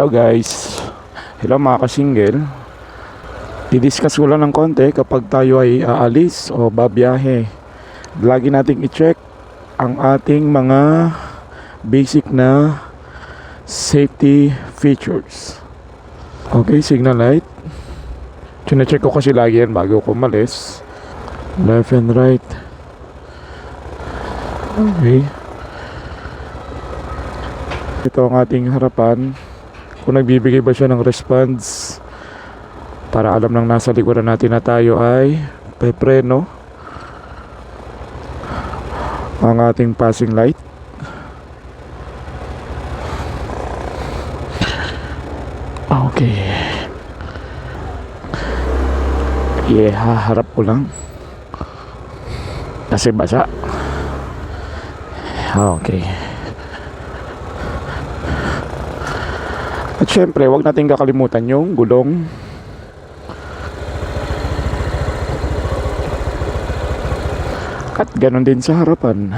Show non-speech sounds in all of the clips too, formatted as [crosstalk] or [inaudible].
Hello guys. Hello mga kasingel. Didiscuss ko lang ng konti kapag tayo ay aalis o babiyahe. Lagi nating i-check ang ating mga basic na safety features. Okay, signal light. Chine-check ko kasi lagi yan bago ko umalis. Left and right. Okay. Ito ang ating harapan. Kung nagbibigay ba siya ng response para alam ng nasa likuran natin na tayo ay pepreno ang ating passing light. Okay. Yeah, harap ko lang. Kasi basa. Okay. At syempre, wag natin kakalimutan yung gulong. At ganun din sa harapan.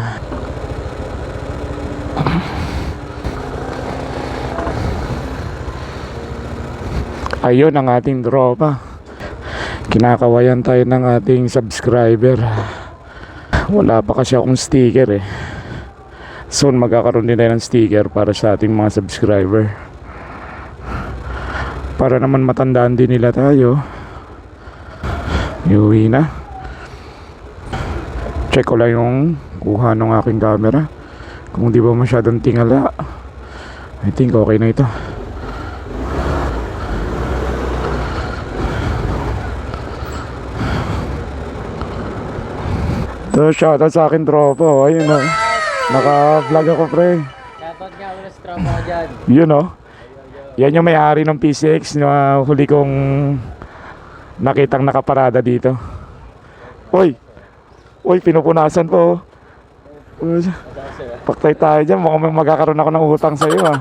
Ayun ang ating tropa. Kinakawayan tayo ng ating subscriber. Wala pa kasi akong sticker eh. Soon magkakaroon din tayo ng sticker para sa ating mga subscriber para naman matandaan din nila tayo iuwi na check ko lang yung kuha ng aking camera kung di ba masyadong tingala I think okay na ito So, shoutout sa akin tropa. oh. Ayun o. Naka-vlog ako pre. Dapat nga ulas trauma ka dyan. Yun o. Yan yung may-ari ng PCX na huli kong nakitang nakaparada dito. Uy! Uy, pinupunasan po. Paktay tayo dyan. Mukhang magkakaroon ako ng utang sa'yo ah.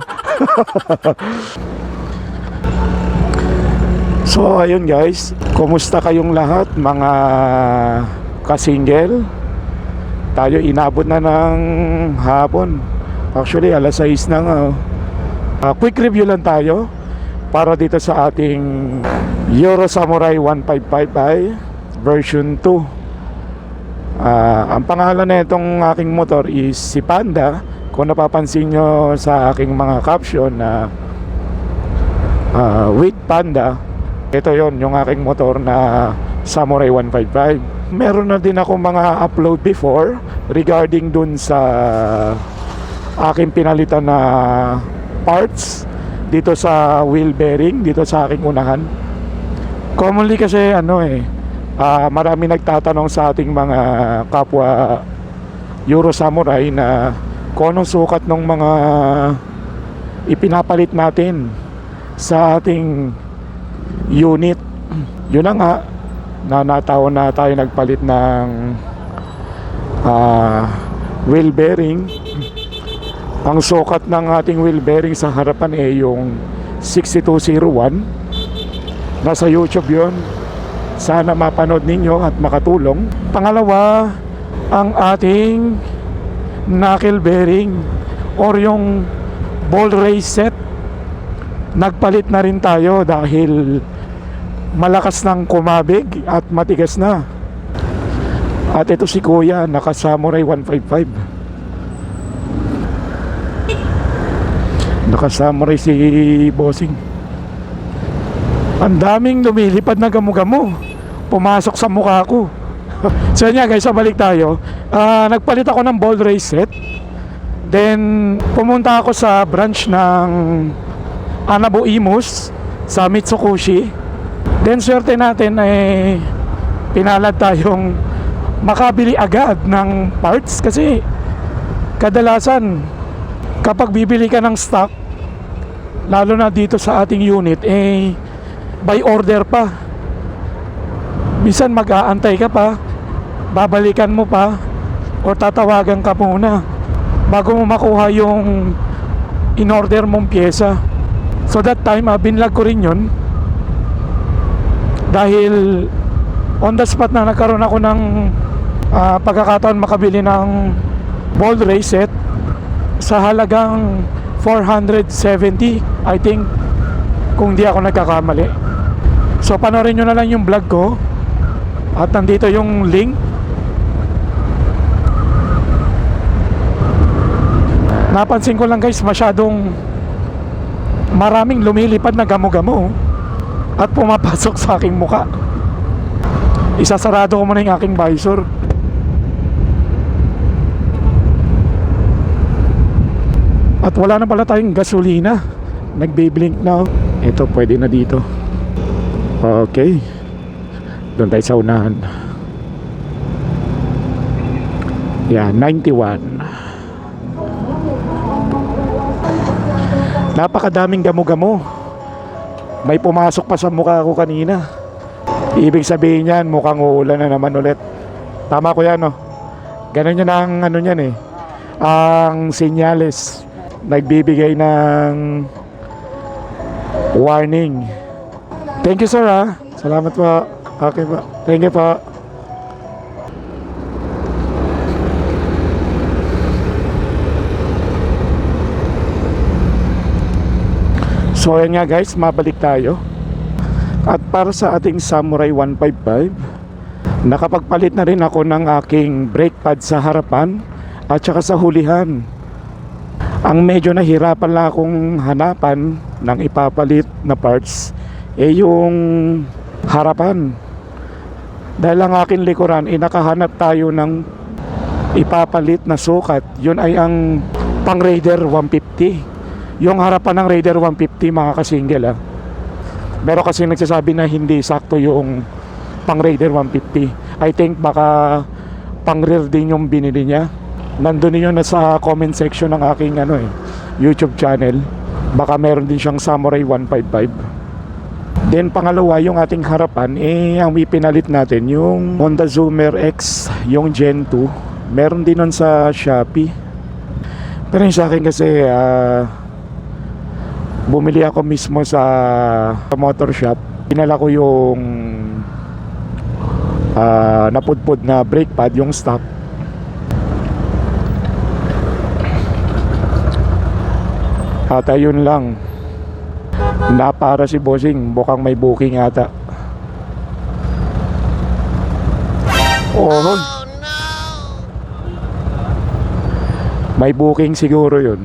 [laughs] so, ayun guys. Kumusta kayong lahat mga kasingel? Tayo inabot na ng hapon. Actually, alas 6 na nga. oh. Ah, quick review lang tayo para dito sa ating Euro Samurai 1555 version 2. Ah, ang pangalan na itong aking motor is si Panda. Kung napapansin nyo sa aking mga caption na ah, with Panda, ito yon yung aking motor na Samurai 155. Meron na din ako mga upload before regarding dun sa aking pinalitan na parts dito sa wheel bearing dito sa aking unahan. Commonly kasi ano eh ah, marami nagtatanong sa ating mga kapwa Euro Samurai na kung anong sukat ng mga ipinapalit natin sa ating unit. [clears throat] Yun na nga na nataon na tayo nagpalit ng ah, wheel bearing ang sukat ng ating wheel bearing sa harapan ay yung 6201. Nasa YouTube yon. Sana mapanood ninyo at makatulong. Pangalawa, ang ating knuckle bearing or yung ball race set. Nagpalit na rin tayo dahil malakas ng kumabig at matigas na. At ito si Kuya, naka Samurai 155. Nakasamuray si Bossing. Ang daming lumilipad na gamo-gamo. Pumasok sa mukha ko. [laughs] so yun guys, balik tayo. Ah, nagpalit ako ng ball race set. Then, pumunta ako sa branch ng Anabo Imus sa Mitsukushi. Then, swerte natin ay pinalad tayong makabili agad ng parts kasi kadalasan kapag bibili ka ng stock lalo na dito sa ating unit eh by order pa. Minsan mag-aantay ka pa babalikan mo pa o tatawagan ka muna bago mo makuha yung in-order mong pyesa. So that time ah, binlag ko rin yun. Dahil on the spot na nagkaroon ako ng ah, pagkakataon makabili ng ball race set sa halagang 470 I think Kung di ako nagkakamali. So panoorin nyo na lang yung vlog ko. At nandito yung link. Napansin ko lang guys, masyadong maraming lumilipad na gamo-gamo. oh. At pumapasok sa aking muka. Isasarado ko muna yung aking visor. At wala na pala tayong gasolina. Nagbe-blink na. oh. Ito, pwede na dito. Okay. Doon tayo sa unahan. Yan, 91. Napakadaming gamo-gamo. May pumasok pa sa mukha ko kanina. Ibig sabihin yan, mukhang uulan na naman ulit. Tama ko yan, no? Ganun yun ang ano yan eh. Ang senyales. Nagbibigay ng warning. Thank you, sir, ha? Salamat po. Okay po. Thank you po. So ayan nga guys, mabalik tayo. At para sa ating Samurai 155, nakapagpalit na rin ako ng aking brake pad sa harapan at saka sa hulihan. Ang medyo nahirapan lang akong hanapan ng ipapalit na parts eh yung harapan. Dahil ang aking likuran, inakahanap tayo ng ipapalit na sukat. Yun ay ang pang Raider 150. Yung harapan ng Raider 150 mga kasingle ah. Meron kasi nagsasabi na hindi sakto yung pang Raider 150. I think baka pang rear din yung binili niya. Nandun yun sa comment section ng aking ano eh, YouTube channel. Baka meron din siyang Samurai 155. Then pangalawa yung ating harapan eh ang pinalit natin yung Honda Zoomer X yung Gen 2. Meron din nun sa Shopee. Pero yung sa akin kasi ah, bumili ako mismo sa motor shop. Pinala ko yung ah, napudpud na brake pad, yung stock. At ayun lang. Na para si Bossing, bukang may booking ata. Oh, May booking siguro yun.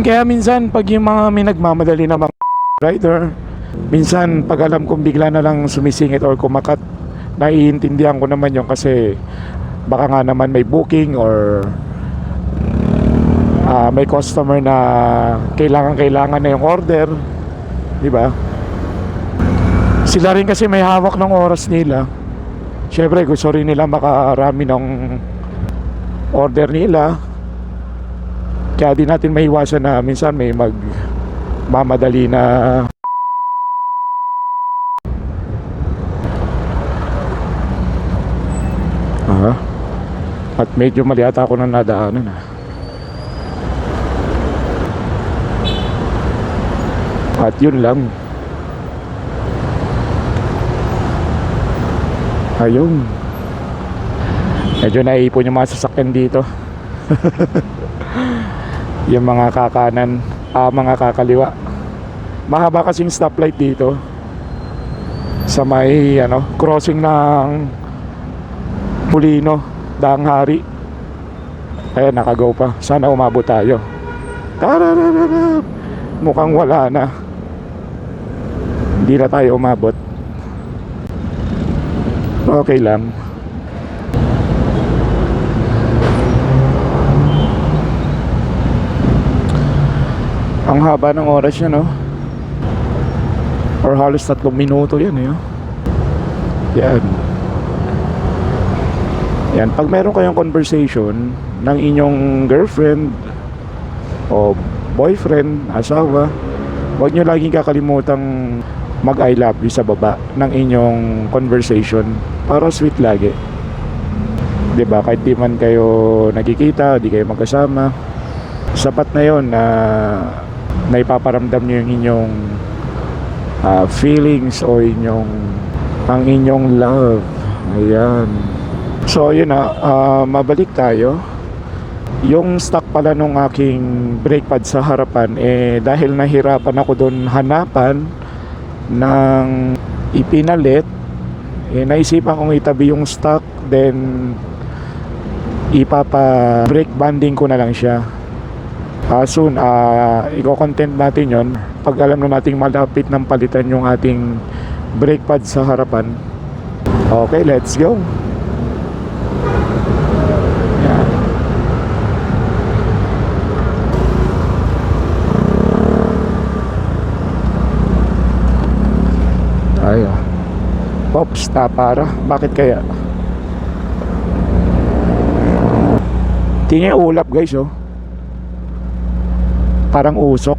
Kaya minsan pag yung mga may nagmamadali na mga rider, minsan pag alam kong bigla na lang sumisingit or kumakat, naiintindihan ko naman yun kasi baka nga naman may booking or ah, may customer na kailangan kailangan na yung order, di ba? Sila rin kasi may hawak ng oras nila. Siyempre gusto rin nila makarami ng order nila. Kaya di natin maiwasan na minsan may mag mamadali na Aha. At medyo mali ata ako na nadaanan ah. At yun lang. Ayun. Medyo naiipon yung mga sasakyan dito. [laughs] yung mga kakanan, ah, mga kakaliwa. Mahaba kasing stoplight dito. Sa may ano, crossing ng Pulino, Daang Hari. Ayan, nakagaw pa. Sana umabot tayo. Tarararara. Mukhang wala na. Hindi na tayo umabot. Okay lang. Ang haba ng oras yan, no? Or halos tatlong minuto yan, eh. oh. Yan. Yan. Pag meron kayong conversation ng inyong girlfriend o boyfriend, asawa, huwag nyo laging kakalimutang mag I love you sa baba ng inyong conversation para sweet lagi. 'Di ba? Kahit di man kayo nagkikita, di kayo magkasama, sapat na 'yon na naipaparamdam niyo yung inyong ah, feelings o inyong ang inyong love. Ayan. So, yun na, ah, mabalik tayo. yung stock pala nung aking brake pad sa harapan eh dahil nahirapan ako doon hanapan ng ipinalit eh naisipan kong itabi yung stock then ipapa brake banding ko na lang siya. Ah, soon ah i-content natin yon pag alam na nating malapit ng palitan yung ating brake pad sa harapan. Okay let's go Pops, para. Bakit kaya? Tingin ulap guys, oh. Parang usok.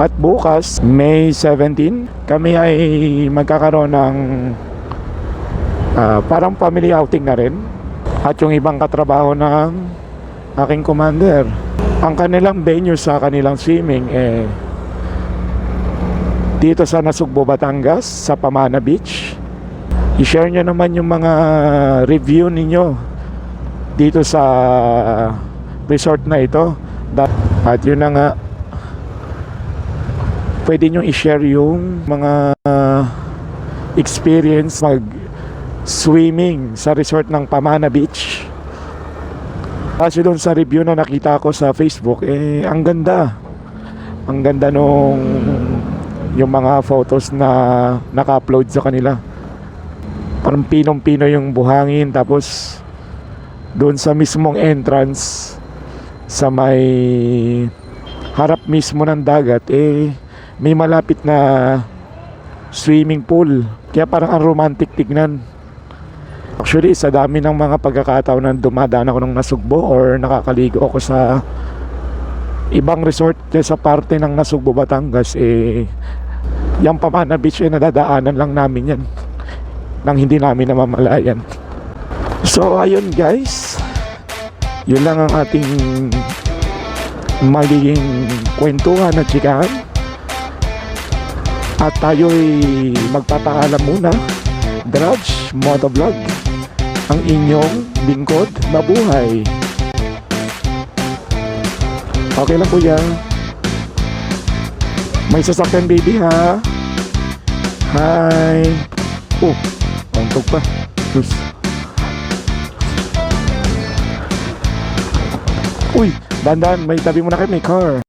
At bukas, May 17, kami ay magkakaroon ng ah, parang family outing na rin. At yung ibang katrabaho ng aking commander. Ang kanilang venue sa kanilang swimming eh dito sa Nasugbo, Batangas, sa Pamana Beach. I-share nyo naman yung mga review ninyo dito sa resort na ito. At yun na nga, pwede nyo i-share yung mga experience mag swimming sa resort ng Pamana Beach. Kasi doon sa review na nakita ko sa Facebook, eh, ang ganda. Ang ganda nung yung mga photos na naka-upload sa kanila. Parang pinong-pino yung buhangin tapos doon sa mismong entrance sa may harap mismo ng dagat eh may malapit na swimming pool. Kaya parang ang romantic tignan. Actually, sa dami ng mga pagkakataon na dumadaan ako ng nasugbo or nakakaligo ako sa ibang resort sa parte ng Nasugbo, Batangas, eh, yung Pamana Beach, eh, nadadaanan lang namin yan nang hindi namin namamalayan. So, ayun guys, yun lang ang ating magiging kwentuhan at chikahan. At tayo'y magpapaalam muna. Drudge Motovlog, ang inyong lingkod na buhay. Okay lang kuya. May sasakyan baby ha. Hi. Oh, antog pa. Sus. Uy, dandan, may tabi mo na kayo, may car.